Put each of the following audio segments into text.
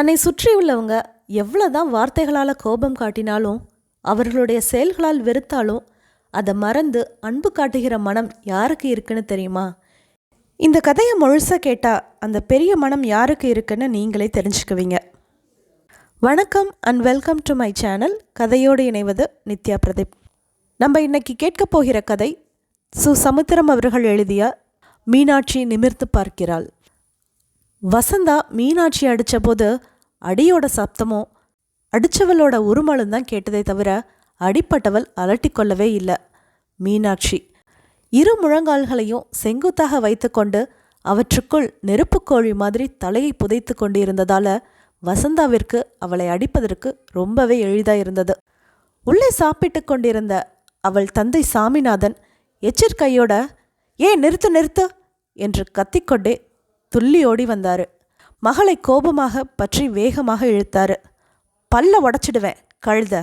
தன்னை சுற்றியுள்ளவங்க எவ்வளோதான் வார்த்தைகளால் கோபம் காட்டினாலும் அவர்களுடைய செயல்களால் வெறுத்தாலும் அதை மறந்து அன்பு காட்டுகிற மனம் யாருக்கு இருக்குன்னு தெரியுமா? இந்த கதையை முழுசாக கேட்டால் அந்த பெரிய மனம் யாருக்கு இருக்குன்னு நீங்களே தெரிஞ்சுக்குவீங்க. வணக்கம் and welcome to my channel கதையோடு இணைவது நித்யா பிரதீப். நம்ம இன்னைக்கு கேட்க போகிற கதை சு. சமுத்திரம் அவர்கள் எழுதிய மீனாட்சி நிமிர்ந்து பார்க்கிறாள். வசந்தா மீனாட்சி அடித்த போது அடியோட சப்தமும் அடித்தவளோட உருமலும் தான் கேட்டதே தவிர அடிப்பட்டவள் அலட்டிக்கொள்ளவே இல்லை. மீனாட்சி இரு முழங்கால்களையும் செங்குத்தாக வைத்துக்கொண்டு அவற்றுக்குள் நெருப்புக்கோழி மாதிரி தலையை புதைத்து கொண்டு இருந்ததால வசந்தாவிற்கு அவளை அடிப்பதற்கு ரொம்பவே எளிதாக இருந்தது. உள்ளே சாப்பிட்டு கொண்டிருந்த அவள் தந்தை சாமிநாதன் எச்சரிக்கையோட ஏன் நிறுத்து நிறுத்து! என்று கத்திக்கொண்டே துள்ளி ஓடி வந்தாரு. மகளை கோபமாக பற்றி வேகமாக இழுத்தாரு. பல்ல உடச்சிடுவேன் கழுத.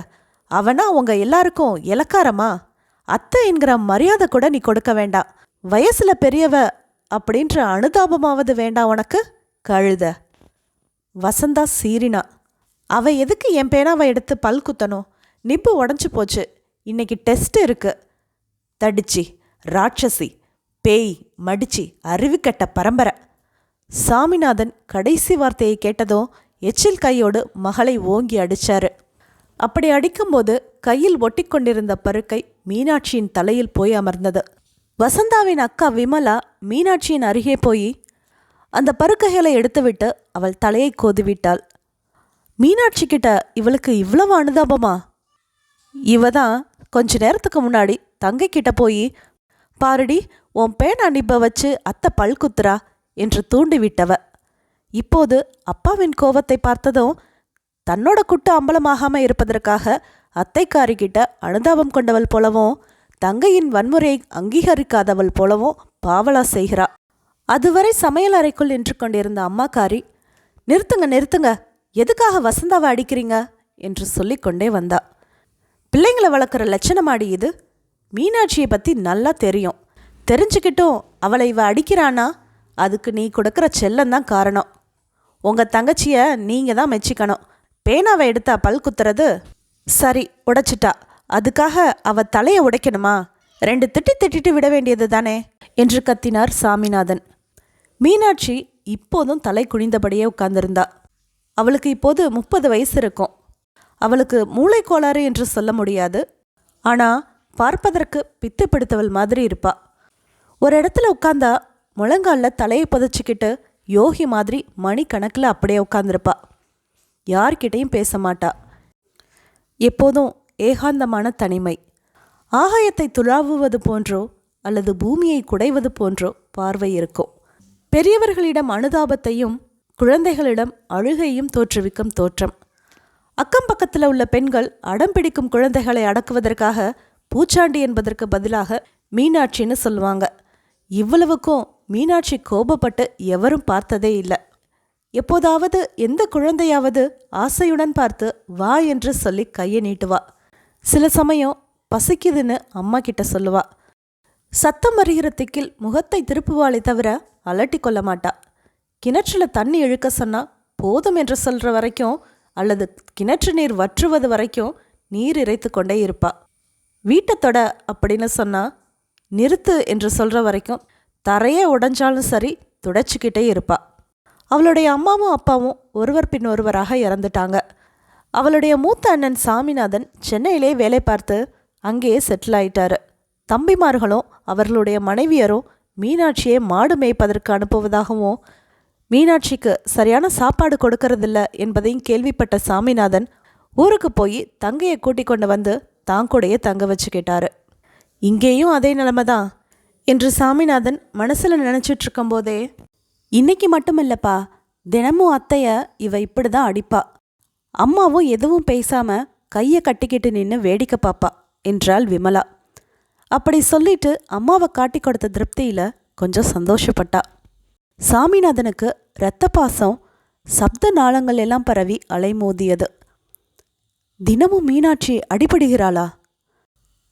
அவனா உங்க எல்லாருக்கும் இலக்காரமா? அத்தை என்கிற மரியாதை கூட நீ கொடுக்க வேண்டாம். வயசுல பெரியவ அப்படின்ற அனுதாபமாவது வேண்டாம் உனக்கு கழுத. வசந்தா சீரினா அவ எதுக்கு என் பேனாவை எடுத்து பல் குத்தணும்? நிப்பு உடஞ்சி போச்சு. இன்னைக்கு டெஸ்ட் இருக்கு. தடிச்சி ராட்சசி பேய் மடிச்சி அறிவுக்கட்ட பரம்பரை. சாமிநாதன் கடைசி வார்த்தையை கேட்டதும் எச்சில் கையோடு மகளை ஓங்கி அடிச்சாரு. அப்படி அடிக்கும்போது கையில் ஒட்டிக்கொண்டிருந்த பருக்கை மீனாட்சியின் தலையில் போய் அமர்ந்தது. வசந்தாவின் அக்கா விமலா மீனாட்சியின் அருகே போய் அந்த பருக்கைகளை எடுத்துவிட்டு அவள் தலையை கோதுவிட்டாள். மீனாட்சி கிட்ட இவளுக்கு இவ்வளவு அனுதாபமா? இவ தான் கொஞ்ச நேரத்துக்கு முன்னாடி தங்கை கிட்ட போய் பாருடி உன் பேனா நிப்ப வச்சு அத்தை பல் குத்துறா. என்று தூண்டிவிட்டவ. இப்போது அப்பாவின் கோவத்தை பார்த்ததும் தன்னோட குட்டு அம்பலமாகாமல் இருப்பதற்காக அத்தைக்காரிக்கிட்ட அனுதாபம் கொண்டவள் போலவும் தங்கையின் வன்முறையை அங்கீகரிக்காதவள் போலவும் பாவலா செய்கிறா. அதுவரை சமையல் அறைக்குள் நின்று கொண்டிருந்த அம்மாக்காரி நிறுத்துங்க நிறுத்துங்க. எதுக்காக வசந்தாவை அடிக்கிறீங்க? என்று சொல்லிக்கொண்டே வந்தா. பிள்ளைங்களை வளர்க்குற லட்சணமாடி இது. மீனாட்சியை பற்றி நல்லா தெரியும். தெரிஞ்சுக்கிட்டும் அவளை இவ அடிக்கிறானா? அதுக்கு நீ கொடுக்குற செல்லந்தான் காரணம். உங்கள் தங்கச்சியை நீங்கள் தான் மெச்சிக்கணும். பேனாவை எடுத்தா பல் குத்துறது? சரி உடைச்சிட்டா. அதுக்காக அவ தலையை உடைக்கணுமா? ரெண்டு திட்டி திட்டிட்டு விட வேண்டியது தானே? என்று கத்தினார் சாமிநாதன். மீனாட்சி இப்போதும் தலை குனிந்தபடியே உட்கார்ந்திருந்தா. அவளுக்கு இப்போது முப்பது வயசு இருக்கும். அவளுக்கு மூளை கோளாறு என்று சொல்ல முடியாது. ஆனால் பார்ப்பதற்கு பித்து பிடித்தவள் மாதிரி இருப்பா. ஒரு இடத்துல உட்காந்தா முழங்காலில் தலையை புதைச்சிக்கிட்டு யோகி மாதிரி மணிக்கணக்கில் அப்படியே உட்காந்துருப்பா யார்கிட்டையும் பேச மாட்டா. எப்போதும் ஏகாந்தமான தனிமை. ஆகாயத்தை துழாவுவது போன்றோ அல்லது பூமியை குடைவது போன்றோ பார்வை இருக்கும். பெரியவர்களிடம் அனுதாபத்தையும் குழந்தைகளிடம் அழுகையும் தோற்றுவிக்கும் தோற்றம். அக்கம் பக்கத்தில் உள்ள பெண்கள் அடம் பிடிக்கும் குழந்தைகளை அடக்குவதற்காக பூச்சாண்டி என்பதற்கு பதிலாக மீனாட்சின்னு சொல்லுவாங்க. இவ்வளவுக்கும் மீனாட்சி கோபப்பட்டு எவரும் பார்த்ததே இல்லை. எப்போதாவது எந்த குழந்தையாவது ஆசையுடன் பார்த்து வா என்று சொல்லி கையை நீட்டுவா. சில சமயம் பசிக்குதுன்னு அம்மா கிட்ட சொல்லுவா. சத்தம் வருகிற திக்கில் முகத்தை திருப்புவாளே தவிர அலட்டி கொள்ள மாட்டா. கிணற்றுல தண்ணி இழுக்க சொன்னா போதும் என்று சொல்ற வரைக்கும் அல்லது கிணற்று நீர் வற்றுவது வரைக்கும் நீர் இறைத்து கொண்டே இருப்பா. வீட்டை தொட அப்படின்னு சொன்னா நிறுத்து என்று சொல்ற வரைக்கும் தரையே உடைஞ்சாலும் சரி துடைச்சிக்கிட்டே இருப்பா. அவளுடைய அம்மாவும் அப்பாவும் ஒருவர் பின் ஒருவராக இறந்துட்டாங்க. அவளுடைய மூத்த அண்ணன் சாமிநாதன் சென்னையிலே வேலை பார்த்து அங்கேயே செட்டில் ஆயிட்டாரு. தம்பிமார்களும் அவர்களுடைய மனைவியரும் மீனாட்சியை மாடு மேய்ப்பதற்கு அனுப்புவதாகவும் மீனாட்சிக்கு சரியான சாப்பாடு கொடுக்கறதில்ல என்பதையும் கேள்விப்பட்ட சாமிநாதன் ஊருக்கு போய் தங்கையை கூட்டிக் கொண்டு வந்து தான் கூடயே தங்க வச்சுக்கிட்டாரு. இங்கேயும் அதே நிலைமை தான் என்று சாமிநாதன் மனசில் நினச்சிட்டு இருக்கும்போதே இன்னைக்கு மட்டுமில்லப்பா தினமும் அத்தைய இவ இப்படி தான் அடிப்பா. அம்மாவும் எதுவும் பேசாம கையை கட்டிக்கிட்டு நின்று வேடிக்கை பாப்பா என்றாள் விமலா. அப்படி சொல்லிட்டு அம்மாவை காட்டி கொடுத்த திருப்தியில் கொஞ்சம் சந்தோஷப்பட்டா. சாமிநாதனுக்கு இரத்த பாசம் சப்த நாளங்கள் எல்லாம் பரவி அலைமோதியது தினமும் மீனாட்சி அடிபடுகிறாளா?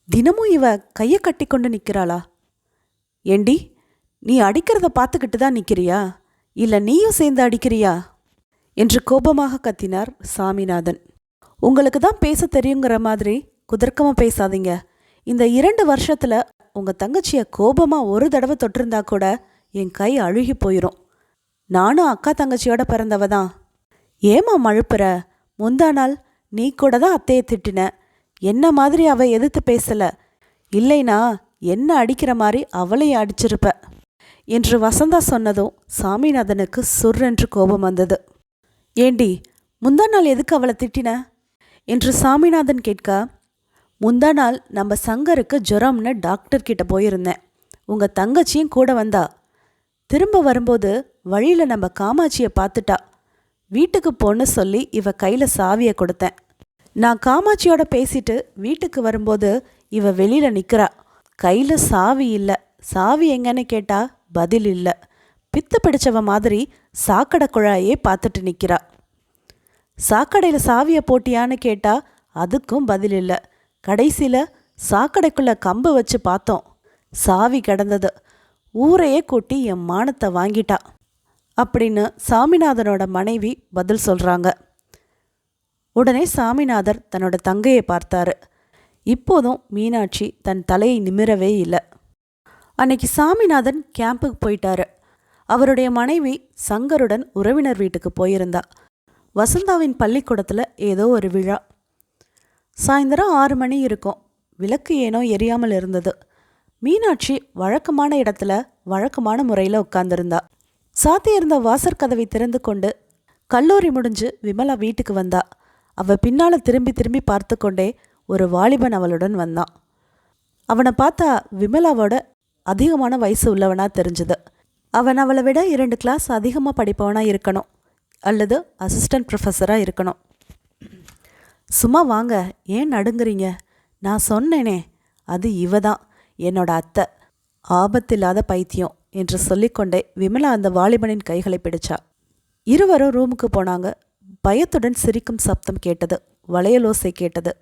தினமும் இவ கையை கட்டி கொண்டு நிற்கிறாளா ஏண்டி நீ அடிக்கிறத பார்த்துக்கிட்டு தான் நிற்கிறியா இல்லை நீயும் சேர்ந்து அடிக்கிறியா? என்று கோபமாக கத்தினார் சாமிநாதன். உங்களுக்கு தான் பேச தெரியுங்கிற மாதிரி குதர்க்கமாக பேசாதீங்க. இந்த இரண்டு வருஷத்துல உங்க தங்கச்சியை கோபமா ஒரு தடவை தொட்டிருந்தா கூட என் கை அழுகி போயிரும். நானும் அக்கா தங்கச்சியோட பிறந்தவ தான். ஏமா மழுப்புற? முந்தா நாள் நீ கூட தான் அத்தையை திட்டின. என்ன மாதிரி அவ எதிர்த்து பேசல? இல்லைனா என்ன அடிக்கிற மாதிரி அவளை அடிச்சிருப்ப? என்று வசந்தா சொன்னதும் சாமிநாதனுக்கு சுர்ரென்று கோபம் வந்தது. ஏண்டி முந்தா நாள் எதுக்கு அவளை திட்டின? என்று சாமிநாதன் கேட்க முந்தா நாள் நம்ம சங்கருக்கு ஜுரம்னு டாக்டர் கிட்ட போயிருந்தேன். உங்கள் தங்கச்சியும் கூட வந்தா. திரும்ப வரும்போது வழியில் நம்ம காமாட்சியை பார்த்துட்டா. வீட்டுக்கு போன்னு சொல்லி இவ கையில் சாவியை கொடுத்தேன். நான் காமாட்சியோட பேசிட்டு வீட்டுக்கு வரும்போது இவ வெளியில் நிற்கிறாள் கையில் சாவி இல்லை. சாவி எங்கன்னு கேட்டா பதில் இல்லை. பித்து பிடிச்சவ மாதிரி சாக்கடை குழாயே பார்த்துட்டு நிற்கிறா சாக்கடையில் சாவியை போட்டியான்னு கேட்டா அதுக்கும் பதில் இல்லை. கடைசியில் சாக்கடைக்குள்ளே கம்பு வச்சு பார்த்தோம். சாவி கிடந்தது. ஊரையே கூட்டி என் மானத்தை வாங்கிட்டா. அப்படின்னு சாமிநாதனோட மனைவி பதில் சொல்கிறாங்க உடனே சாமிநாதர் தன்னோட தங்கையை பார்த்தாரு. இப்போதும் மீனாட்சி தன் தலையை நிமிரவே இல்லை. அன்னைக்கு சாமிநாதன் கேம்புக்கு போயிட்டாரு. அவருடைய மனைவி சங்கருடன் உறவினர் வீட்டுக்கு போயிருந்தா. வசந்தாவின் பள்ளிக்கூடத்தில் ஏதோ ஒரு விழா. சாயந்தரம் ஆறு மணி இருக்கும். விளக்கு ஏனோ எரியாமல் இருந்தது. மீனாட்சி வழக்கமான இடத்துல வழக்கமான முறையில் உட்கார்ந்திருந்தா. சாத்தியிருந்த வாசற் கதவை திறந்து கொண்டு கல்லூரி முடிஞ்சு விமலா வீட்டுக்கு வந்தா. அவ பின்னால் திரும்பி திரும்பி பார்த்து கொண்டே ஒரு வாலிபன் அவளுடன் வந்தான். அவனை பார்த்தா விமலாவோட அதிகமான வயசு உள்ளவனாக தெரிஞ்சுது. அவன் அவளை விட இரண்டு கிளாஸ் அதிகமாக படிப்பவனாக இருக்கணும். அல்லது அசிஸ்டன்ட் ப்ரொஃபஸராக இருக்கணும். சும்மா வாங்க ஏன் நடுங்குறீங்க? நான் சொன்னேனே அது இவ தான் என்னோட அத்தை. ஆபத்தில்லாத பைத்தியம் என்று சொல்லிக்கொண்டே விமலா அந்த வாலிபனின் கைகளை பிடிச்சா. இருவரும் ரூமுக்கு போனாங்க. பயத்துடன் சிரிக்கும் சப்தம் கேட்டது வளையலோசை கேட்டது.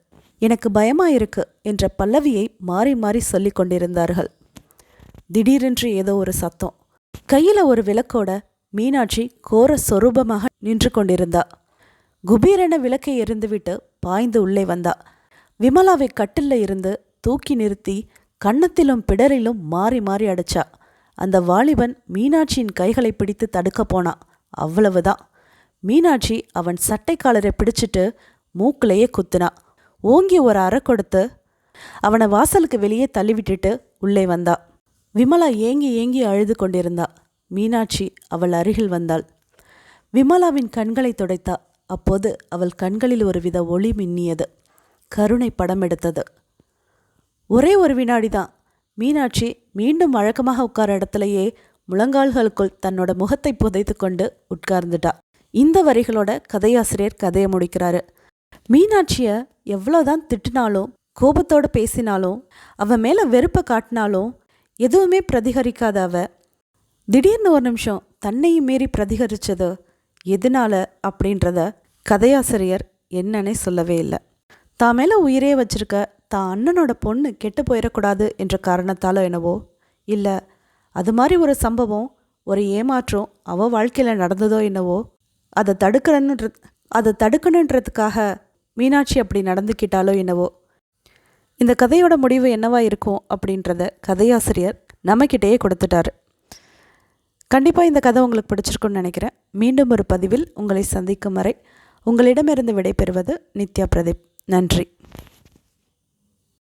எனக்கு பயமா இருக்கு என்ற பல்லவியை மாறி மாறி சொல்லி கொண்டிருந்தார்கள். திடீரென்று ஏதோ ஒரு சத்தம். கையில ஒரு விளக்கோட மீனாட்சி கோர சொரூபமாக நின்று கொண்டிருந்தா. குபீரென விளக்கை எரிந்துவிட்டு பாய்ந்து உள்ளே வந்தா. விமலாவை கட்டில்ல இருந்து தூக்கி நிறுத்தி கன்னத்திலும் பிடரிலும் மாறி மாறி அடிச்சா. அந்த வாலிபன் மீனாட்சியின் கைகளை பிடித்து தடுக்க போனான் அவ்வளவுதான். மீனாட்சி அவன் சட்டைக்காலரை பிடிச்சிட்டு மூக்கிலேயே குத்துனான் ஓங்கி ஒரு அறை கொடுத்து அவனை வாசலுக்கு வெளியே தள்ளிவிட்டுட்டு உள்ளே வந்தா. விமலா ஏங்கி ஏங்கி அழுது கொண்டிருந்தா. மீனாட்சி அவள் அருகில் வந்தாள். விமலாவின் கண்களை துடைத்தா. அப்போது அவள் கண்களில் ஒருவித ஒளி மின்னியது. கருணை படம் எடுத்தது. ஒரே ஒரு வினாடிதான் மீனாட்சி மீண்டும் வழக்கமாக உட்கார இடத்துலையே முழங்கால்களுக்குள் தன்னோட முகத்தை புதைத்து கொண்டு உட்கார்ந்துட்டா. இந்த வரிகளோட கதையாசிரியர் கதையை முடிக்கிறாரு. மீனாட்சியை எவ்வளோதான் திட்டினாலும் கோபத்தோடு பேசினாலும் அவன் மேலே வெறுப்பை காட்டினாலும் எதுவுமே பிரதிகரிக்காத அவ. திடீர்னு ஒரு நிமிஷம் தன்னையும் மீறி பிரதிகரித்தது எதனால அப்படின்றத கதையாசிரியர் என்னன்னே சொல்லவே இல்லை. தான் மேலே உயிரே வச்சிருக்க தான் அண்ணனோட பொண்ணு கெட்டு போயிடக்கூடாது என்ற காரணத்தால் என்னவோ இல்லை அது மாதிரி ஒரு சம்பவம் ஒரு ஏமாற்றம் அவ வாழ்க்கையில் நடந்ததோ என்னவோ அதை தடுக்கணுன்ற அதை தடுக்கணுன்றதுக்காக மீனாட்சி அப்படி நடந்துக்கிட்டாலோ என்னவோ. இந்த கதையோட முடிவு என்னவா இருக்கும் அப்படின்றத கதையாசிரியர் நம்மக்கிட்டேயே கொடுத்துட்டாரு. கண்டிப்பாக இந்த கதை உங்களுக்கு பிடிச்சிருக்குன்னு நினைக்கிறேன். மீண்டும் ஒரு பதிவில் உங்களை சந்திக்கும் வரை உங்களிடமிருந்து விடைபெறுவது நித்யா பிரதீப். நன்றி.